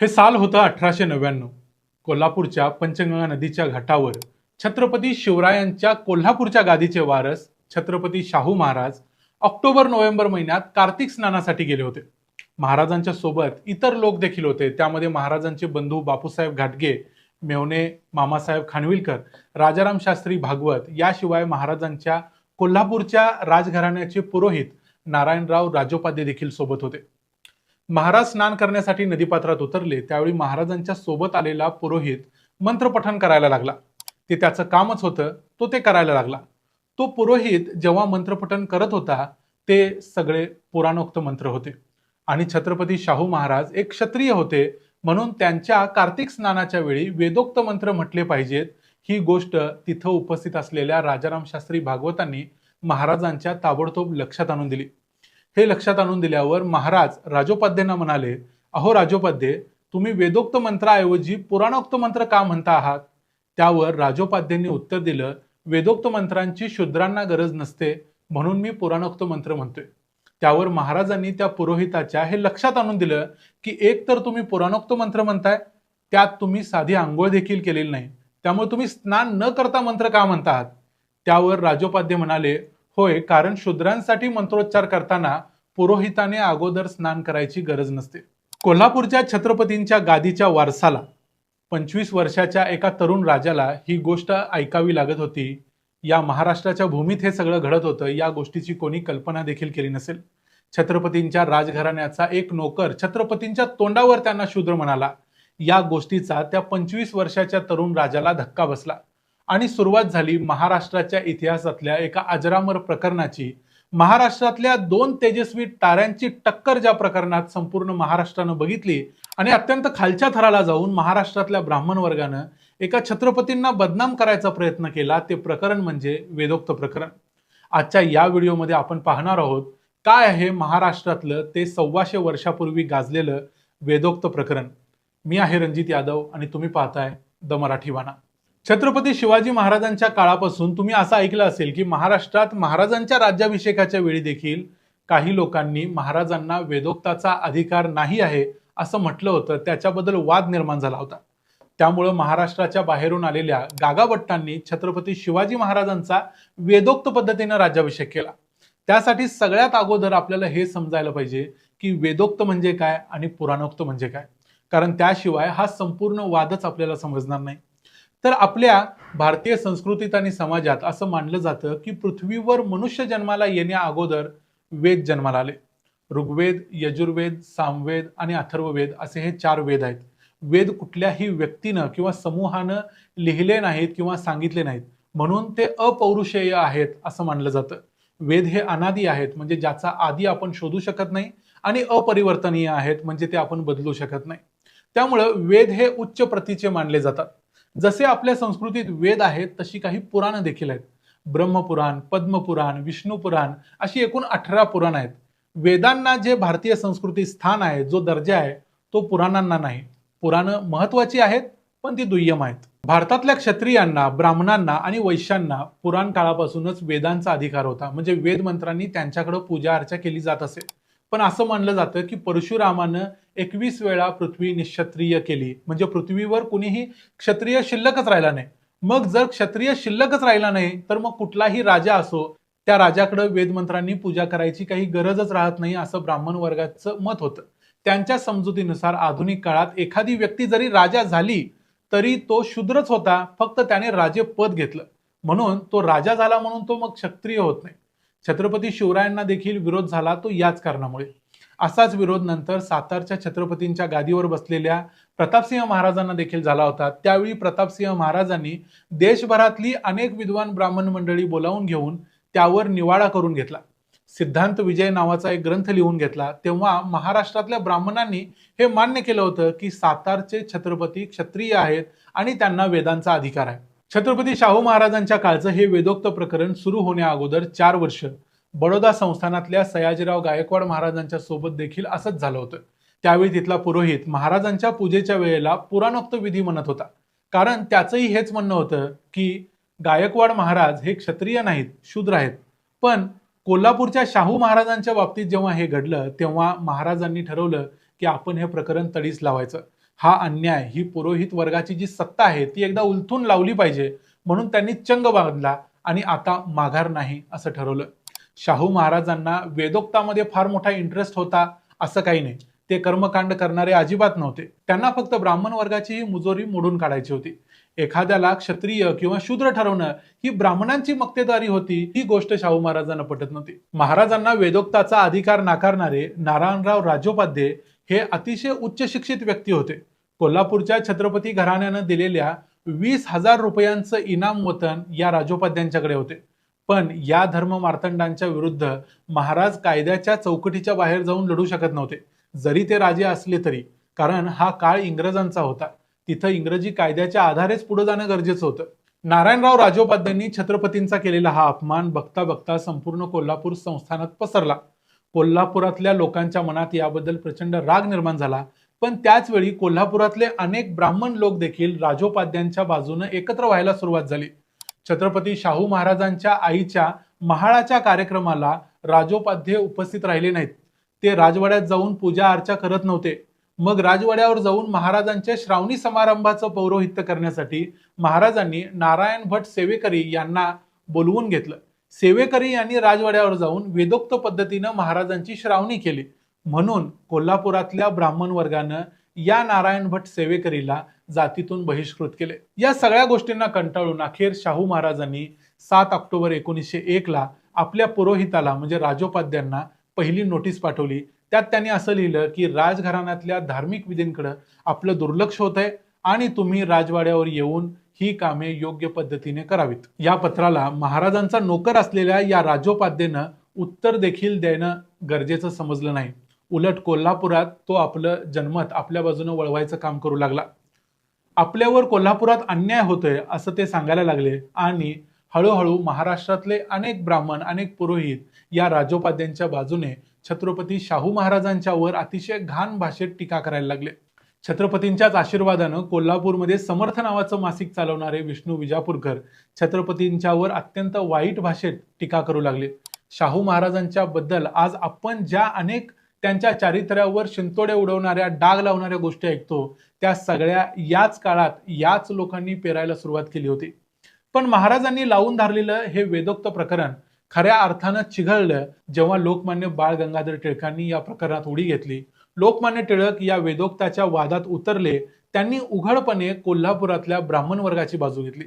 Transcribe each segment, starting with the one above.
हे साल होतं अठराशे नव्याण्णव. कोल्हापूरच्या पंचगंगा नदीच्या घाटावर छत्रपती शिवरायांच्या कोल्हापूरच्या गादीचे वारस छत्रपती शाहू महाराज ऑक्टोबर नोव्हेंबर महिन्यात कार्तिक स्नानासाठी गेले होते. महाराजांच्या सोबत इतर लोक देखील होते. त्यामध्ये महाराजांचे बंधू बापूसाहेब घाटगे मेवणे मामासाहेब खानविलकर राजाराम शास्त्री भागवत याशिवाय महाराजांच्या कोल्हापूरच्या राजघराण्याचे पुरोहित नारायणराव राजोपाध्ये देखील सोबत होते. महाराज स्नान करण्यासाठी नदीपात्रात उतरले त्यावेळी महाराजांच्या सोबत आलेला पुरोहित मंत्रपठण करायला लागला. ते त्याचं कामच होतं तो ते करायला लागला. तो पुरोहित जेव्हा मंत्रपठण करत होता ते सगळे पुराणोक्त मंत्र होते. आणि छत्रपती शाहू महाराज एक क्षत्रिय होते म्हणून त्यांच्या कार्तिक स्नानाच्या वेळी वेदोक्त मंत्र म्हटले पाहिजेत. ही गोष्ट तिथं उपस्थित असलेल्या राजाराम शास्त्री भागवतांनी महाराजांच्या ताबडतोब लक्षात आणून दिली. हे लक्षात आणून दिल्यावर महाराज राजोपाध्येंना म्हणाले अहो राजोपाध्ये तुम्ही वेदोक्त मंत्राऐवजी पुराणोक्त मंत्र का म्हणता आहात? त्यावर राजोपाध्येंनी उत्तर दिलं वेदोक्त मंत्रांची शूद्रांना गरज नसते म्हणून मी पुराणोक्त मंत्र म्हणतोय. त्यावर महाराजांनी त्या पुरोहिताच्या हे लक्षात आणून दिलं की एक तर तुम्ही पुराणोक्त मंत्र म्हणताय त्यात तुम्ही साधी आंघोळ देखील केलेली नाही त्यामुळे तुम्ही स्नान न करता मंत्र का म्हणता आहात? त्यावर राजोपाध्ये म्हणाले होय कारण शूद्रांसाठी मंत्रोच्चार करताना पुरोहिताने अगोदर स्नान करायची गरज नसते. कोल्हापूरच्या छत्रपतींच्या गादीच्या वारसाला पंचवीस वर्षाच्या एका तरुण राजाला ही गोष्ट ऐकावी लागत होती. या महाराष्ट्राच्या भूमीत हे सगळं घडत होतं या गोष्टीची कोणी कल्पना देखील केली नसेल. छत्रपतींच्या राजघराण्याचा एक नोकर छत्रपतींच्या तोंडावर त्यांना शूद्र म्हणाला. या गोष्टीचा त्या पंचवीस वर्षाच्या तरुण राजाला धक्का बसला. आणि सुरुवात झाली महाराष्ट्राच्या इतिहासातल्या एका अजरामर प्रकरणाची. महाराष्ट्रातल्या दोन तेजस्वी ताऱ्यांची टक्कर ज्या प्रकरणात संपूर्ण महाराष्ट्रानं बघितली आणि अत्यंत खालच्या थराला जाऊन महाराष्ट्रातल्या ब्राह्मण वर्गानं एका छत्रपतींना बदनाम करायचा प्रयत्न केला ते प्रकरण म्हणजे वेदोक्त प्रकरण. आजच्या या व्हिडिओमध्ये आपण पाहणार आहोत काय आहे महाराष्ट्रातलं ते सव्वाशे वर्षापूर्वी गाजलेलं वेदोक्त प्रकरण. मी आहे रणजित यादव आणि तुम्ही पाहताय द मराठी वाणा छत्रपती शिवाजी महाराजांच्या काळापासून तुम्ही असं ऐकलं असेल की महाराष्ट्रात महाराजांच्या राज्याभिषेकाच्या वेळी देखील काही लोकांनी महाराजांना वेदोक्ताचा अधिकार नाही आहे असं म्हटलं होतं. त्याच्याबद्दल वाद निर्माण झाला होता. त्यामुळं महाराष्ट्राच्या बाहेरून आलेल्या गागाभट्टांनी छत्रपती शिवाजी महाराजांचा वेदोक्त पद्धतीनं राज्याभिषेक केला. त्यासाठी सगळ्यात अगोदर आपल्याला हे समजायला पाहिजे की वेदोक्त म्हणजे काय आणि पुराणोक्त म्हणजे काय? कारण त्याशिवाय हा संपूर्ण वादच आपल्याला समजणार नाही. तर आपल्या भारतीय संस्कृतीत आणि समाजात असं मानलं जातं की पृथ्वीवर मनुष्य जन्माला येण्या अगोदर वेद जन्माला आले. ऋग्वेद यजुर्वेद सामवेद आणि अथर्ववेद असे हे चार वेद आहेत. वेद कुठल्याही व्यक्तीनं किंवा समूहानं लिहिले नाहीत किंवा सांगितले नाहीत. म्हणून ते अपौरुषेय आहेत असं मानलं जातं. वेद हे अनादी आहेत म्हणजे ज्याचा आधी आपण शोधू शकत नाही आणि अपरिवर्तनीय आहेत म्हणजे ते आपण बदलू शकत नाही. त्यामुळं वेद हे उच्च प्रतीचे मानले जातात. जसे आपल्या संस्कृतीत वेद आहेत तशी काही पुराणं देखील आहेत. ब्रह्मपुराण पद्मपुराण विष्णुपुराण अशी एकूण अठरा पुराण आहेत. वेदांना जे भारतीय संस्कृती स्थान आहे जो दर्जा आहे तो पुराणांना नाही. पुराणं महत्वाची आहेत पण ती दुय्यम आहेत. भारतातल्या क्षत्रियांना ब्राह्मणांना आणि वैश्यांना पुराण काळापासूनच वेदांचा अधिकार होता. म्हणजे वेद मंत्रांनी त्यांच्याकडे पूजा अर्चा केली जात असे. पण असं मानलं जातं की परशुरामानं एकवीस वेळा पृथ्वी निक्षत्रिय केली. म्हणजे पृथ्वीवर कुणीही क्षत्रिय शिल्लकच राहिला नाही. मग जर क्षत्रिय शिल्लकच राहिला नाही तर मग कुठलाही राजा असो त्या राजाकडे वेदमंत्रांनी पूजा करायची काही गरजच राहत नाही असं ब्राह्मण वर्गाचं मत होतं. त्यांच्या समजुतीनुसार आधुनिक काळात एखादी व्यक्ती जरी राजा झाली तरी तो शूद्रच होता फक्त त्याने राजे पद घेतलं. म्हणून तो राजा झाला म्हणून तो मग क्षत्रिय होत नाही. छत्रपती शिवरायांना देखील विरोध झाला तो याच कारणामुळे. असाच विरोध नंतर सातारच्या छत्रपतींच्या गादीवर बसलेल्या प्रतापसिंह महाराजांना देखील झाला होता. त्यावेळी प्रतापसिंह महाराजांनी देशभरातली अनेक विद्वान ब्राह्मण मंडळी बोलावून घेऊन त्यावर निवाडा करून घेतला. सिद्धांत विजय नावाचा एक ग्रंथ लिहून घेतला. तेव्हा महाराष्ट्रातल्या ब्राह्मणांनी हे मान्य केलं होतं की सातारचे छत्रपती क्षत्रिय आहेत आणि त्यांना वेदांचा अधिकार आहे. छत्रपती शाहू महाराजांच्या काळचं हे वेदोक्त प्रकरण सुरू होण्या अगोदर चार वर्ष बडोदा संस्थानातल्या सयाजीराव गायकवाड महाराजांच्या सोबत देखील असंच झालं होतं. त्यावेळी तिथला पुरोहित महाराजांच्या पूजेच्या वेळेला पुराणोक्त विधी म्हणत होता. कारण त्याचंही हेच म्हणणं होतं की गायकवाड महाराज हे क्षत्रिय नाहीत शूद्र आहेत. पण कोल्हापूरच्या शाहू महाराजांच्या बाबतीत जेव्हा हे घडलं तेव्हा महाराजांनी ठरवलं की आपण हे प्रकरण तडीस लावायचं. हा अन्याय ही पुरोहित वर्गाची जी सत्ता आहे ती एकदा उलथून लावली पाहिजे. म्हणून त्यांनी चंग बांधला आणि आता माघार नाही असं ठरवलं. शाहू महाराजांना वेदोक्तामध्ये फार मोठा इंटरेस्ट होता असं काही नाही. ते कर्मकांड करणारे अजिबात नव्हते. त्यांना फक्त ब्राह्मण वर्गाची ही मुजोरी मोडून काढायची होती. एखाद्याला क्षत्रिय किंवा शूद्र ठरवणं ही ब्राह्मणांची मक्तेदारी होती ही गोष्ट शाहू महाराजांना पटत नव्हती. महाराजांना वेदोक्ताचा अधिकार नाकारणारे नारायणराव राजोपाध्ये हे अतिशय उच्च शिक्षित व्यक्ती होते. कोल्हापूरच्या छत्रपती घराण्यानं दिलेल्या वीस हजार रुपयांचं इनाम वतन या राजोपाध्यांच्याकडे होते. पण या धर्म मार्तंडांच्या विरुद्ध महाराज कायद्याच्या चौकटीच्या बाहेर जाऊन लढू शकत नव्हते. जरी ते राजे असले तरी कारण हा काळ इंग्रजांचा होता. तिथं इंग्रजी कायद्याच्या आधारेच पुढे जाणं गरजेचं होतं. नारायणराव राजोपाध्यांनी छत्रपतींचा केलेला हा अपमान बघता बघता संपूर्ण कोल्हापूर संस्थानात पसरला. कोल्हापुरातल्या लोकांच्या मनात याबद्दल प्रचंड राग निर्माण झाला. पण त्याचवेळी कोल्हापुरातले अनेक ब्राह्मण लोक देखील राजोपाध्यांच्या बाजूने एकत्र व्हायला सुरुवात झाली. छत्रपती शाहू महाराजांच्या आईच्या महाळाच्या कार्यक्रमाला राजोपाध्ये उपस्थित राहिले नाहीत. ते राजवाड्यात जाऊन पूजा अर्चा करत नव्हते. मग राजवाड्यावर जाऊन महाराजांच्या श्रावणी समारंभाचं पौरोहित्य करण्यासाठी महाराजांनी नारायण भट सेवेकरी यांना बोलवून घेतलं. सेवेकरी यांनी राजवाड्यावर जाऊन वेदोक्त पद्धतीनं महाराजांची श्रावणी केली. म्हणून कोल्हापुरातल्या ब्राह्मण वर्गानं या नारायण भट सेवेकरीला जातीतून बहिष्कृत केले. या सगळ्या गोष्टींना कंटाळून अखेर शाहू महाराजांनी सात ऑक्टोबर एकोणीसशे एक ला आपल्या पुरोहिताला म्हणजे राजोपाध्यांना पहिली नोटीस पाठवली. त्यात त्यांनी असं लिहिलं की राजघराण्यातल्या धार्मिक विधींकडे आपलं दुर्लक्ष होत आहे आणि तुम्ही राजवाड्यावर येऊन ही कामे योग्य पद्धतीने करावीत. या पत्राला महाराजांचा नोकर असलेल्या या राजोपाध्येनं उत्तर देखील देणं गरजेचं समजलं नाही. उलट कोल्हापुरात तो आपलं जन्मत आपल्या बाजूने वळवायचं काम करू लागला. आपल्यावर कोल्हापुरात अन्याय होतोय असं ते सांगायला लागले आणि हळूहळू महाराष्ट्रातले अनेक ब्राह्मण अनेक पुरोहित या राजोपाध्यांच्या बाजूने छत्रपती शाहू महाराजांच्या वर अतिशय घाण भाषेत टीका करायला लागले. छत्रपतींच्याच आशीर्वादानं कोल्हापूरमध्ये समर्थ नावाचं मासिक चालवणारे विष्णू विजापूरकर छत्रपतींच्यावर अत्यंत वाईट भाषेत टीका करू लागले. शाहू महाराजांच्या बद्दल आज आपण ज्या अनेक त्यांच्या चारित्र्यावर शिंतोडे उडवणाऱ्या डाग लावणाऱ्या गोष्टी ऐकतो. त्या सगळ्या याच काळात याच लोकांनी पेरायला सुरुवात केली होती. पण महाराजांनी लावून धारलेलं हे वेदोक्त प्रकरण खऱ्या अर्थानं चिघळलं जेव्हा लोकमान्य बाळ गंगाधर टिळकांनी या प्रकरणात उडी घेतली. लोकमान्य टिळक या वेदोक्ताच्या वादात उतरले त्यांनी उघडपणे कोल्हापुरातल्या ब्राह्मण वर्गाची बाजू घेतली.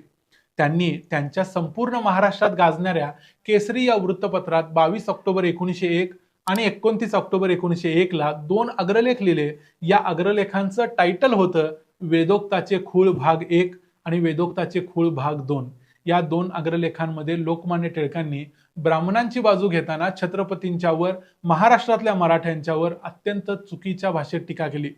त्यांनी त्यांच्या संपूर्ण महाराष्ट्रात गाजणाऱ्या केसरी या वृत्तपत्रात बावीस ऑक्टोबर एकोणीसशे एक आणि एकोणतीस ऑक्टोबर एकोणीसशे एक ला दोन अग्रलेख लिहिले. या अग्रलेखांचं टायटल होतं वेदोक्ताचे खूळ भाग एक आणि वेदोक्ताचे खूळ भाग दोन. या दोन अग्रलेखांमध्ये लोकमान्य टिळकांनी ब्राह्मणांची बाजू घेताना छत्रपतींच्यावर महाराष्ट्रातल्या मराठ्यांच्यावर अत्यंत चुकीच्या भाषेत टीका केली.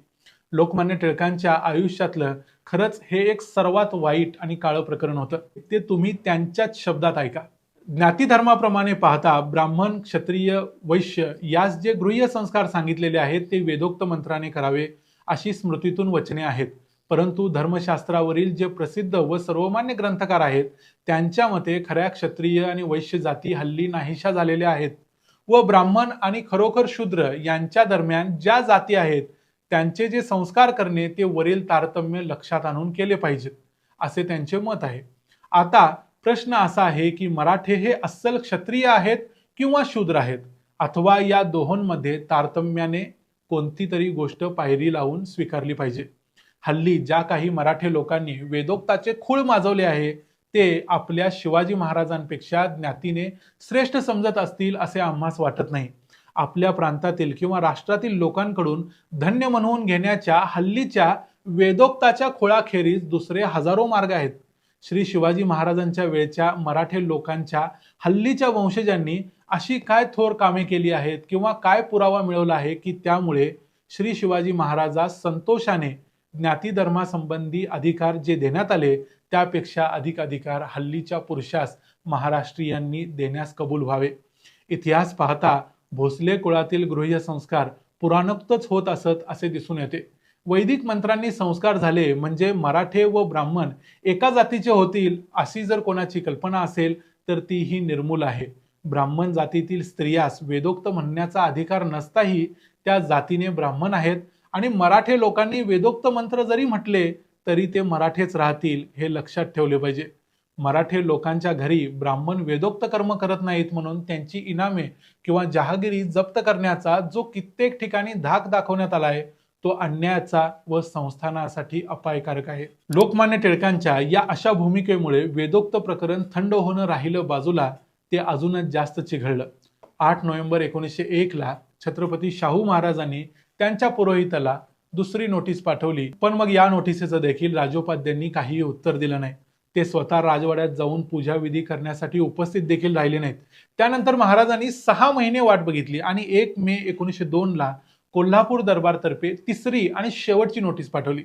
लोकमान्य टिळकांच्या आयुष्यातलं खरंच हे एक सर्वात वाईट आणि काळं प्रकरण होतं. ते तुम्ही त्यांच्याच शब्दात ऐका. ज्ञातीधर्माप्रमाणे पाहता ब्राह्मण क्षत्रिय वैश्य यास जे गृह्य संस्कार सांगितलेले आहेत ते वेदोक्त मंत्राने करावे अशी स्मृतीतून वचने आहेत. परंतु धर्मशास्त्रावरील जे प्रसिद्ध व सर्वमान्य ग्रंथकार आहेत त्यांच्या मते खऱ्या क्षत्रिय आणि वैश्य जाती हल्ली नाहीशा झालेल्या आहेत व ब्राह्मण आणि खरोखर शूद्र यांच्या दरम्यान ज्या जाती आहेत त्यांचे जे संस्कार करणे ते वरील तारतम्य लक्षात आणून केले पाहिजेत असे त्यांचे मत आहे. आता प्रश्न असा आहे की मराठे हे अस्सल क्षत्रिय आहेत किंवा शूद्र आहेत? अथवा या दोहोंमध्ये तारतम्याने कोणती तरी गोष्ट पायरी लावून स्वीकारली पाहिजे? हल्ली ज्या काही मराठे लोकांनी वेदोक्ताचे खूळ माजवले आहे ते आपल्या शिवाजी महाराजांपेक्षा ज्ञातीने श्रेष्ठ समजत असतील असे आम्हास वाटत नाही. आपल्या प्रांतातील किंवा राष्ट्रातील लोकांकडून धन्य म्हणवून घेण्याच्या हल्लीच्या वेदोक्ताच्या खोळाखेरीज दुसरे हजारो मार्ग आहेत. श्री शिवाजी महाराजांच्या वेळच्या मराठे लोकांच्या हल्लीच्या वंशजांनी अशी काय थोर कामे केली आहेत किंवा काय पुरावा मिळवला आहे की त्यामुळे श्री शिवाजी महाराजास संतोषाने ज्ञातीधर्मासंबंधी अधिकार जे देण्यात आले त्यापेक्षा अधिक अधिकार हल्लीच्या पुरुषास महाराष्ट्रीयांनी देण्यास कबूल व्हावे. इतिहास पाहता भोसले कुळातील गृह्य संस्कार पुराणोक्तच होत असत असे दिसून येते. वैदिक मंत्रांनी संस्कार झाले म्हणजे मराठे व ब्राह्मण एका जातीचे होतील अशी जर कोणाची कल्पना असेल तर ती ही निर्मूल आहे. ब्राह्मण जातीतील स्त्रियास वेदोक्त म्हणण्याचा अधिकार नसताही त्या जातीने ब्राह्मण आहेत आणि मराठे लोकांनी वेदोक्त मंत्र जरी म्हटले तरी ते मराठेच राहतील हे लक्षात ठेवले पाहिजे. मराठे लोकांच्या घरी ब्राह्मण वेदोक्त कर्म करत नाहीत म्हणून त्यांची इनामे किंवा जहागिरी जप्त करण्याचा जो कित्येक ठिकाणी धाक दाखवण्यात आला आहे तो अन्यायाचा व संस्थानासाठी अपायकारक आहे. लोकमान्य टिळकांच्या या अशा भूमिकेमुळे वेदोक्त प्रकरण थंड होणं राहिलं बाजूला ते अजूनच जास्त चिघळलं. आठ नोव्हेंबर एकोणीसशे एक ला छत्रपती शाहू महाराजांनी त्यांच्या पुरोहिताला दुसरी नोटीस पाठवली. पण मग या नोटिसेचं देखील राजोपाध्यांनी काहीही उत्तर दिलं नाही. ते स्वतः राजवाड्यात जाऊन पूजाविधी करण्यासाठी उपस्थित देखील राहिले नाहीत. त्यानंतर महाराजांनी सहा महिने वाट बघितली आणि एक मे एकोणीसशे दोन ला कोल्हापूर दरबारतर्फे तिसरी आणि शेवटची नोटीस पाठवली.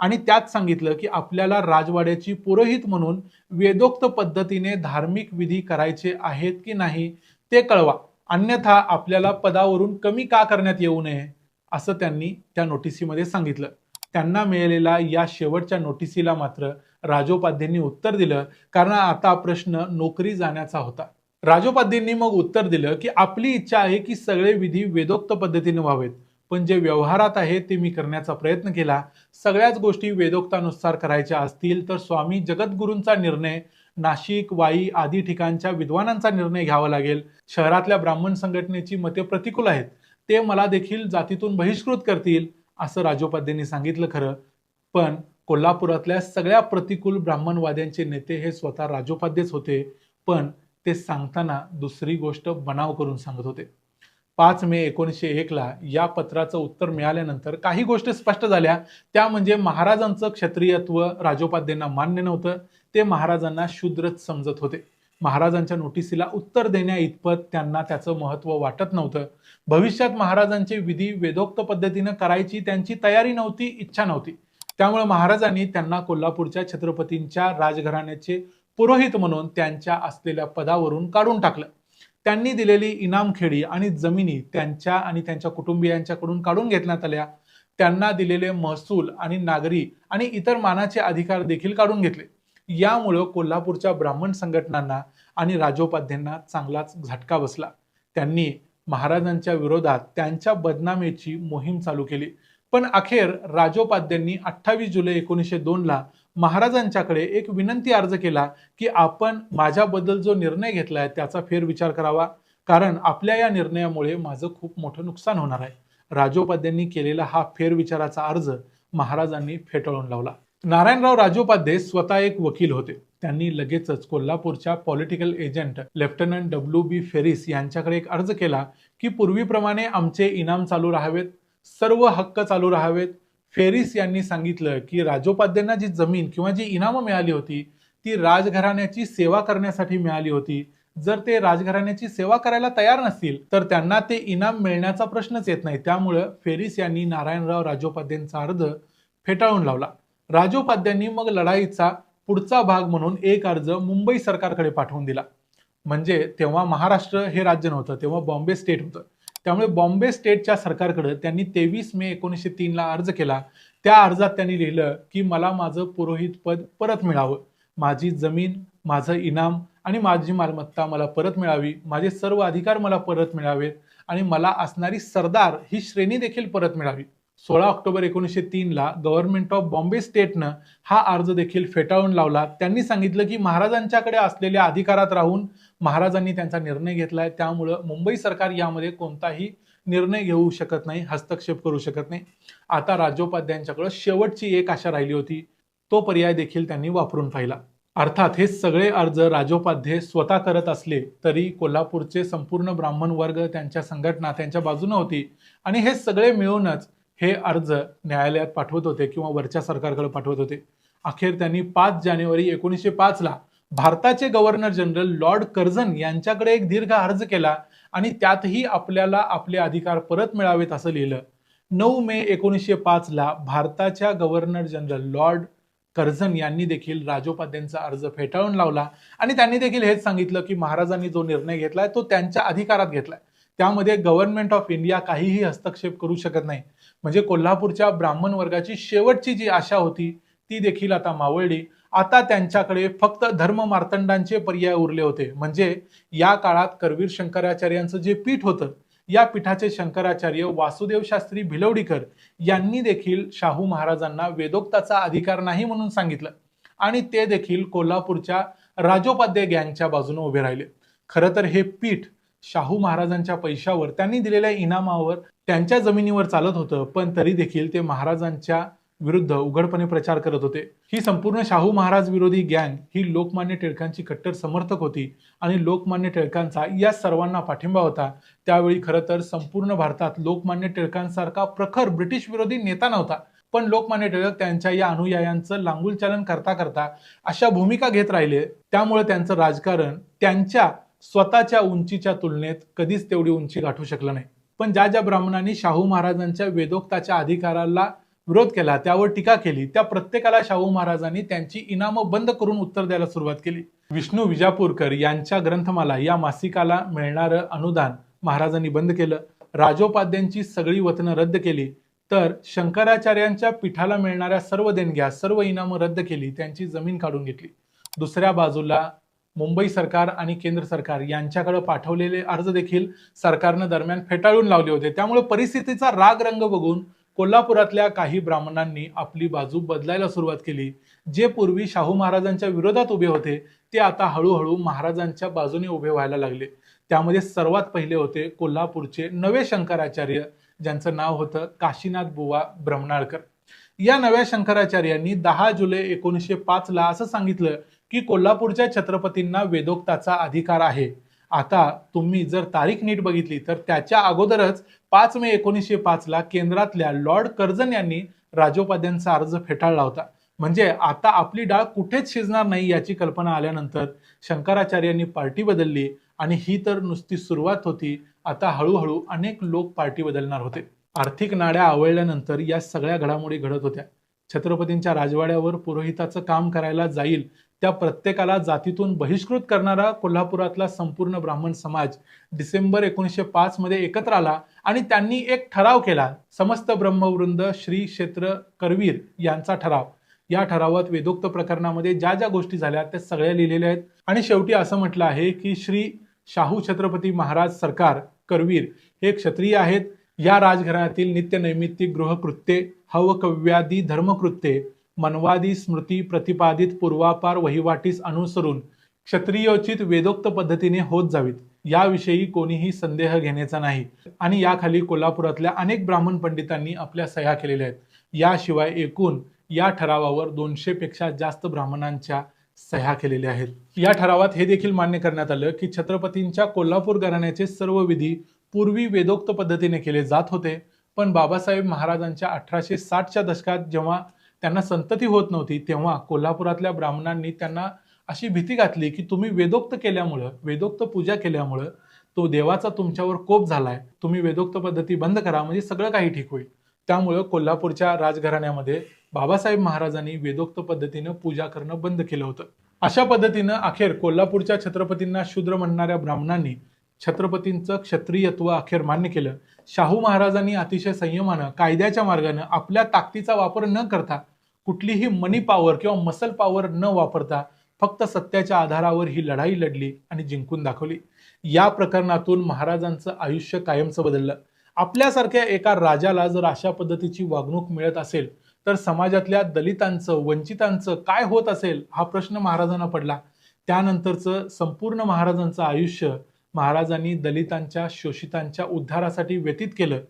आणि त्यात सांगितलं की आपल्याला राजवाड्याची पुरोहित म्हणून वेदोक्त पद्धतीने धार्मिक विधी करायचे आहेत की नाही ते कळवा. अन्यथा आपल्याला पदावरून कमी का करण्यात येऊ नये असं त्यांनी त्या नोटिसीमध्ये सांगितलं. त्यांना मिळालेल्या या शेवटच्या नोटिसीला मात्र राजोपाध्यांनी उत्तर दिलं कारण आता प्रश्न नोकरी जाण्याचा होता. राजोपाध्यांनी मग उत्तर दिलं की आपली इच्छा आहे की सगळे विधी वेदोक्त पद्धतीने व्हावेत. पण जे व्यवहारात आहे ते मी करण्याचा प्रयत्न केला. सगळ्याच गोष्टी वेदोक्तानुसार करायच्या असतील तर स्वामी जगद्गुरूंचा निर्णय नाशिक वाई आदी ठिकाणच्या विद्वानांचा निर्णय घ्यावा लागेल. शहरातल्या ब्राह्मण संघटनेची मते प्रतिकूल आहेत. ते मला देखील जातीतून बहिष्कृत करतील असं राजोपाध्यांनी सांगितलं खरं. पण कोल्हापुरातल्या सगळ्या प्रतिकूल ब्राह्मणवाद्यांचे नेते हे स्वतः राजोपाध्येच होते. पण ते सांगताना दुसरी गोष्ट बनाव करून सांगत होते. पाच मे एकोणीसशे एकला या पत्राचं उत्तर मिळाल्यानंतर काही गोष्टी स्पष्ट झाल्या. त्या म्हणजे महाराजांचं क्षत्रियत्व राजोपाध्यांना मान्य नव्हतं. ते महाराजांना शूद्रच समजत होते. महाराजांच्या नोटिसीला उत्तर देण्या इतपत त्यांना त्याचं महत्त्व वाटत नव्हतं. भविष्यात महाराजांचे विधी वेदोक्त पद्धतीनं करायची त्यांची तयारी नव्हती इच्छा नव्हती. त्यामुळे महाराजांनी त्यांना कोल्हापूरच्या छत्रपतींच्या राजघराण्याचे पुरोहित म्हणून त्यांच्या असलेल्या पदावरून काढून टाकलं. त्यांनी दिलेली इनामखेडी आणि जमिनी त्यांच्या आणि त्यांच्या कुटुंबियांच्याकडून काढून घेतण्यात आल्या. त्यांना दिलेले महसूल आणि नागरी आणि इतर मानाचे अधिकार देखील काढून घेतले. यामुळं कोल्हापूरच्या ब्राह्मण संघटनांना आणि राजोपाध्यांना चांगलाच झटका बसला. त्यांनी महाराजांच्या विरोधात त्यांच्या बदनामीची मोहीम चालू केली. पण अखेर राजोपाध्यांनी अठ्ठावीस जुलै एकोणीसशे दोनला ला महाराजांच्याकडे एक विनंती अर्ज केला की आपण माझ्याबद्दल जो निर्णय घेतला आहे त्याचा फेरविचार करावा. कारण आपल्या या निर्णयामुळे माझं खूप मोठं नुकसान होणार आहे. राजोपाध्यांनी केलेला हा फेरविचाराचा अर्ज महाराजांनी फेटाळून लावला. नारायणराव राजोपाध्ये स्वतः एक वकील होते. त्यांनी लगेचच कोल्हापूरच्या political agent lieutenant W B Ferris यांच्याकडे एक अर्ज केला की पूर्वीप्रमाणे आमचे इनाम चालू राहावेत सर्व हक्क चालू राहावेत फेरिस यांनी सांगितलं की राजोपाध्यांना जी जमीन किंवा जी इनामं मिळाली होती ती राजघराण्याची सेवा करण्यासाठी मिळाली होती. जर ते राजघराण्याची सेवा करायला तयार नसतील तर त्यांना ते इनाम मिळण्याचा प्रश्नच येत नाही. त्यामुळं फेरिस यांनी नारायणराव राजोपाध्यांचा अर्ज फेटाळून लावला. राजोपाध्यांनी मग लढाईचा पुढचा भाग म्हणून एक अर्ज मुंबई सरकारकडे पाठवून दिला. म्हणजे तेव्हा महाराष्ट्र हे राज्य नव्हतं तेव्हा बॉम्बे स्टेट होतं. त्यामुळे बॉम्बे स्टेटच्या सरकारकडे त्यांनी तेवीस मे एकोणीसशे तीनला अर्ज केला. त्या अर्जात त्यांनी लिहिलं की मला माझं पुरोहित पद परत मिळावं. माझी जमीन माझं इनाम आणि माझी मालमत्ता मला परत मिळावी. माझे सर्व अधिकार मला परत मिळावेत आणि मला असणारी सरदार ही श्रेणी देखील परत मिळावी. सोळा ऑक्टोबर एकोणीसशे तीनला गव्हर्नमेंट ऑफ बॉम्बे स्टेटनं हा अर्ज देखील फेटाळून लावला. त्यांनी सांगितलं की महाराजांच्याकडे असलेल्या अधिकारात राहून महाराजांनी त्यांचा निर्णय घेतलाय. त्यामुळं मुंबई सरकार यामध्ये कोणताही निर्णय घेऊ शकत नाही हस्तक्षेप करू शकत नाही. आता राज्योपाध्यांच्याकडे शेवटची एक आशा राहिली होती. तो पर्याय देखील त्यांनी वापरून पाहिला. अर्थात हे सगळे अर्ज राजोपाध्ये स्वतः करत असले तरी कोल्हापूरचे संपूर्ण ब्राह्मण वर्ग त्यांच्या संघटना त्यांच्या बाजूने होती. आणि हे सगळे मिळूनच हे अर्ज न्यायालयात पाठवत होते किंवा वरच्या सरकारकडे पाठवत होते. अखेर त्यांनी पाच जानेवारी एकोणीसशे पाचला भारताचे गव्हर्नर जनरल लॉर्ड कर्झन यांच्याकडे एक दीर्घ अर्ज केला आणि त्यातही आपल्याला आपले अधिकार परत मिळावेत असं लिहिलं. नऊ मे एकोणीसशे पाचला भारताच्या गव्हर्नर जनरल लॉर्ड कर्झन यांनी देखील राजोपाध्यांचा अर्ज फेटाळून लावला आणि त्यांनी देखील हेच सांगितलं की महाराजांनी जो निर्णय घेतलाय तो त्यांच्या अधिकारात घेतलाय. त्यामध्ये गव्हर्नमेंट ऑफ इंडिया काहीही हस्तक्षेप करू शकत नाही. म्हणजे कोल्हापूरच्या ब्राह्मण वर्गाची शेवटची जी आशा होती ती देखील आता मावळली. आता त्यांच्याकडे फक्त धर्म मार्तंडांचे पर्याय उरले होते. म्हणजे या काळात करवीर शंकराचार्यांचं जे पीठ होतं या पीठाचे शंकराचार्य वासुदेव शास्त्री भिलवडीकर यांनी देखील शाहू महाराजांना वेदोक्ताचा अधिकार नाही म्हणून सांगितलं. आणि ते देखील कोल्हापूरच्या राजोपाध्याय गँगच्या बाजूने उभे राहिले. खरं तर हे पीठ शाहू महाराजांच्या पैशावर त्यांनी दिलेल्या इनामावर त्यांच्या जमिनीवर चालत होतं पण तरी देखील ते महाराजांच्या विरुद्ध उघडपणे प्रचार करत होते. ही संपूर्ण शाहू महाराज विरोधी गँग ही लोकमान्य टिळकांची कट्टर समर्थक होती आणि लोकमान्य टिळकांचा या सर्वांना पाठिंबा होता. त्यावेळी खरं तर संपूर्ण भारतात लोकमान्य टिळकांसारखा प्रखर ब्रिटिश विरोधी नेता नव्हता पण लोकमान्य टिळक त्यांच्या या अनुयायांचं लांगुलचालन करता करता अशा भूमिका घेत राहिले. त्यामुळे त्यांचं राजकारण त्यांच्या स्वतःच्या उंचीच्या तुलनेत कधीच तेवढी उंची गाठू शकलं नाही. पण ज्या ज्या ब्राह्मणांनी शाहू महाराजांच्या वेदोक्ताच्या अधिकाराला विरोध केला त्यावर टीका केली त्या प्रत्येकाला शाहू महाराजांनी त्यांची इनामं बंद करून उत्तर द्यायला सुरुवात केली. विष्णू विजापूरकर यांच्या ग्रंथमाला या मासिकाला मिळणारं अनुदान महाराजांनी बंद केलं. राजोपाध्यांची सगळी वतनं रद्द केली. तर शंकराचार्यांच्या पीठाला मिळणाऱ्या सर्व देणग्या सर्व इनामं रद्द केली त्यांची जमीन काढून घेतली. दुसऱ्या बाजूला मुंबई सरकार आणि केंद्र सरकार यांच्याकडे पाठवलेले अर्ज देखील सरकारनं दरम्यान फेटाळून लावले होते. त्यामुळे परिस्थितीचा राग रंग बघून कोल्हापुरातल्या काही ब्राह्मणांनी आपली बाजू बदलायला सुरुवात केली. जे पूर्वी शाहू महाराजांच्या विरोधात उभे होते ते आता हळूहळू महाराजांच्या बाजूने उभे व्हायला लागले. त्यामध्ये सर्वात पहिले होते कोल्हापूरचे नवे शंकराचार्य ज्यांचं नाव होतं काशीनाथ बुवा ब्रह्मणाळकर. या नव्या शंकराचार्यांनी दहा जुलै एकोणीसशे पाच ला असं सांगितलं की कोल्हापूरच्या छत्रपतींना वेदोक्ताचा अधिकार आहे. आता तुम्ही जर तारीख नीट बघितली तर त्याच्या अगोदरच पाच मे एकोणीसशे पाचला केंद्रातल्या लॉर्ड कर्जन यांनी राजोपाध्यांचा अर्ज फेटाळला होता. म्हणजे आता आपली डाळ कुठेच शिजणार नाही याची कल्पना आल्यानंतर शंकराचार्यांनी पार्टी बदलली आणि ही तर नुसती सुरुवात होती. आता हळूहळू अनेक लोक पार्टी बदलणार होते. आर्थिक नाड्या आवळल्यानंतर या सगळ्या घडामोडी घडत होत्या. छत्रपतींच्या राजवाड्यावर पुरोहिताचं काम करायला जाईल त्या प्रत्येकाला जातीतून बहिष्कृत करणारा कोल्हापुरातला संपूर्ण ब्राह्मण समाज डिसेंबर एकोणीसशे पाच मध्ये एकत्र आला आणि त्यांनी एक ठराव केला. समस्त ब्रह्मवृंद श्री क्षेत्र करवीर यांचा ठराव. या ठरावात वेदोक्त प्रकरणामध्ये ज्या ज्या गोष्टी झाल्या त्या सगळ्या लिहिलेल्या आहेत. आणि शेवटी असं म्हटलं आहे की श्री शाहू छत्रपती महाराज सरकार करवीर हे क्षत्रिय आहेत. या राजघराण्यातील नित्य नैमित्तिक गृहकृत्ये हवकव्यादी धर्मकृत्ये मनवादी स्मृती प्रतिपादित पूर्वापार वहिवाटीस अनुसरून क्षत्रियोचित वेदोक्त पद्धतीने होत जावीत. याविषयी कोणीही संदेह घेण्याचा नाही. आणि याखाली कोल्हापुरातल्या अनेक ब्राह्मण पंडितांनी आपल्या सह्या केलेल्या आहेत. याशिवाय एकूण या ठरावावर दोनशे पेक्षा जास्त ब्राह्मणांच्या सह्या केलेल्या आहेत. या ठरावात हे देखील मान्य करण्यात आलं की छत्रपतींच्या कोल्हापूर घराण्याचे सर्व विधी पूर्वी वेदोक्त पद्धतीने केले जात होते. पण बाबासाहेब महाराजांच्या अठराशे साठच्या दशकात जेव्हा त्यांना संतती होत नव्हती तेव्हा कोल्हापुरातल्या ब्राह्मणांनी त्यांना अशी भीती घातली की तुम्ही वेदोक्त केल्यामुळं वेदोक्त पूजा केल्यामुळं तो देवाचा तुमच्यावर कोप झालाय. तुम्ही वेदोक्त पद्धती बंद करा म्हणजे सगळं काही ठीक होईल. त्यामुळं कोल्हापूरच्या राजघराण्यामध्ये बाबासाहेब महाराजांनी वेदोक्त पद्धतीनं पूजा करणं बंद केलं होतं. अशा पद्धतीनं अखेर कोल्हापूरच्या छत्रपतींना शूद्र म्हणणाऱ्या ब्राह्मणांनी छत्रपतींचं क्षत्रियत्व अखेर मान्य केलं. शाहू महाराजांनी अतिशय संयमानं कायद्याच्या मार्गानं आपल्या ताकदीचा वापर न करता कुठलीही मनी पॉवर किंवा मसल पॉवर न वापरता फक्त सत्याच्या आधारावर ही लढाई लढली आणि जिंकून दाखवली. या प्रकरणातून महाराजांचं आयुष्य कायमचं बदललं. आपल्यासारख्या एका राजाला जर अशा पद्धतीची वागणूक मिळत असेल तर समाजातल्या दलितांचं वंचितांचं काय होत असेल हा प्रश्न महाराजांना पडला. त्यानंतरचं संपूर्ण महाराजांचं आयुष्य महाराजांनी दलितांच्या शोषितांच्या उद्धारासाठी व्यतीत केलं.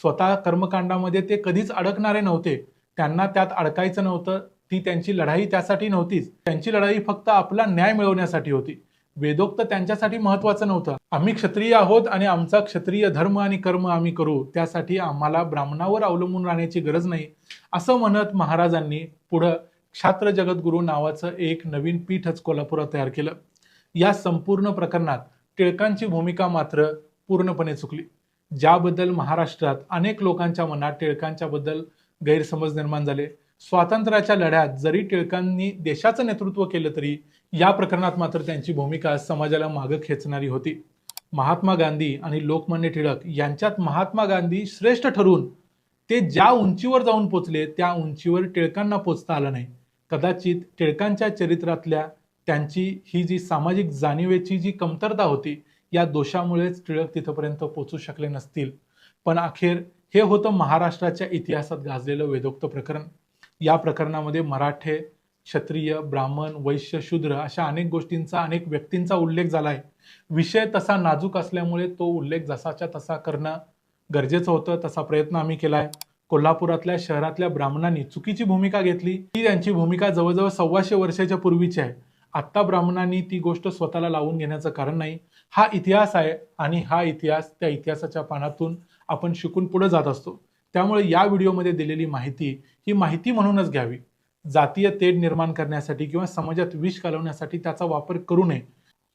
स्वतः कर्मकांडामध्ये ते कधीच अडकणारे नव्हते. त्यांना त्यात अडकायचं नव्हतं. ती त्यांची लढाई त्यासाठी नव्हतीच. त्यांची लढाई फक्त आपला न्याय मिळवण्यासाठी होती. वेदोक्त त्यांच्यासाठी महत्वाचं नव्हतं. आम्ही क्षत्रिय आहोत आणि आमचा क्षत्रिय धर्म आणि कर्म आम्ही करू. त्यासाठी आम्हाला ब्राह्मणावर अवलंबून राहण्याची गरज नाही. असं म्हणत महाराजांनी पुढं क्षात्र जगद्गुरू नावाचं एक नवीन पीठच कोल्हापुरात तयार केलं. या संपूर्ण प्रकरणात टिळकांची भूमिका मात्र पूर्णपणे चुकली. ज्याबद्दल महाराष्ट्रात अनेक लोकांच्या मनात टिळकांच्या बद्दल गैरसमज निर्माण झाले. स्वातंत्र्याच्या लढ्यात जरी टिळकांनी देशाचं नेतृत्व केलं तरी या प्रकरणात मात्र त्यांची भूमिका समाजाला मागं खेचणारी होती. महात्मा गांधी आणि लोकमान्य टिळक यांच्यात महात्मा गांधी श्रेष्ठ ठरून ते ज्या उंचीवर जाऊन पोचले त्या उंचीवर टिळकांना पोचता आलं नाही. कदाचित टिळकांच्या चरित्रातल्या त्यांची ही जी सामाजिक जाणीवेची जी कमतरता होती या दोषामुळेच टिळक तिथपर्यंत पोचू शकले नसतील. पण अखेर हे होतं महाराष्ट्राच्या इतिहासात गाजलेलं वेदोक्त प्रकरण. या प्रकरणामध्ये मराठे क्षत्रिय ब्राह्मण वैश्य शूद्र अशा अनेक गोष्टींचा अनेक व्यक्तींचा उल्लेख झाला आहे. विषय तसा नाजूक असल्यामुळे तो उल्लेख जसाच्या तसा करणं गरजेचं होतं तसा प्रयत्न आम्ही केला आहे कोल्हापुरातल्या शहरातल्या ब्राह्मणांनी चुकीची भूमिका घेतली. ती त्यांची भूमिका जवळजवळ सव्वाशे वर्षाच्या पूर्वीची आहे. आत्ता ब्राह्मणांनी ती गोष्ट स्वतःला लावून घेण्याचं कारण नाही. हा इतिहास आहे आणि हा इतिहास त्या इतिहासाच्या पानातून आपण शिकून पुढे जात असतो. त्यामुळे या व्हिडिओमध्ये दिलेली माहिती ही माहिती म्हणूनच घ्यावी. जातीय तेढ निर्माण करण्यासाठी किंवा समाजात विष घालवण्यासाठी त्याचा वापर करू नये.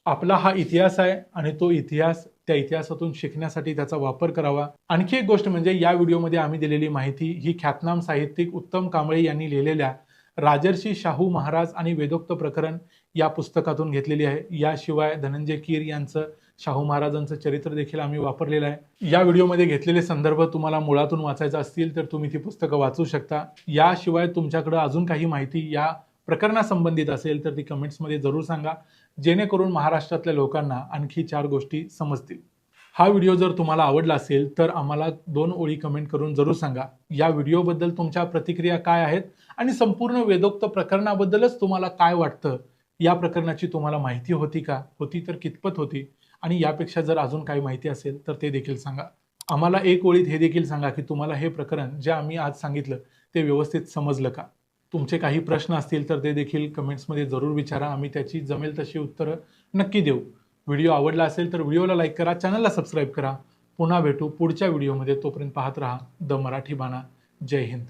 आपला हा इतिहास आहे आणि तो इतिहास त्या इतिहासातून शिकण्यासाठी त्याचा वापर करावा. आणखी एक गोष्ट म्हणजे या व्हिडिओमध्ये आम्ही दिलेली माहिती ही ख्यातनाम साहित्यिक उत्तम कांबळे यांनी लिहिलेल्या राजर्षी शाहू महाराज आणि वेदोक्त प्रकरण या पुस्तकातून घेतलेली आहे. याशिवाय धनंजय कीर यांचं शाहू महाराजांचं चरित्र देखील आम्ही वापरलेलं आहे. या व्हिडिओमध्ये घेतलेले संदर्भ तुम्हाला मुळातून वाचायचं असतील तर तुम्ही ती पुस्तकं वाचू शकता. याशिवाय तुमच्याकडं अजून काही माहिती या प्रकरणासंबंधित असेल तर ती कमेंट्समध्ये जरूर सांगा. जेणेकरून महाराष्ट्रातल्या लोकांना आणखी चार गोष्टी समजतील. हा व्हिडिओ जर तुम्हाला आवडला असेल तर आम्हाला दोन ओळी कमेंट करून जरूर सांगा. या व्हिडिओबद्दल तुमच्या प्रतिक्रिया काय आहेत आणि संपूर्ण वेदोक्त प्रकरणाबद्दलच तुम्हाला काय वाटतं या प्रकरणाची तुम्हाला माहिती होती का? होती तर कितपत होती? आणि यापेक्षा जर अजून काही माहिती असेल तर ते देखील सांगा. आम्हाला एक ओळीत हे देखील सांगा की तुम्हाला हे प्रकरण जे आम्ही आज सांगितलं ते व्यवस्थित समजलं का? तुमचे काही प्रश्न असतील तर ते देखील कमेंट्समध्ये जरूर विचारा. आम्ही त्याची जमेल तशी उत्तरं नक्की देऊ. व्हिडिओ आवडला असेल तर व्हिडिओला लाईक करा चॅनलला सबस्क्राईब करा. पुन्हा भेटू पुढच्या व्हिडिओमध्ये. तोपर्यंत पाहत राहा. द मराठी बाणा. जय हिंद.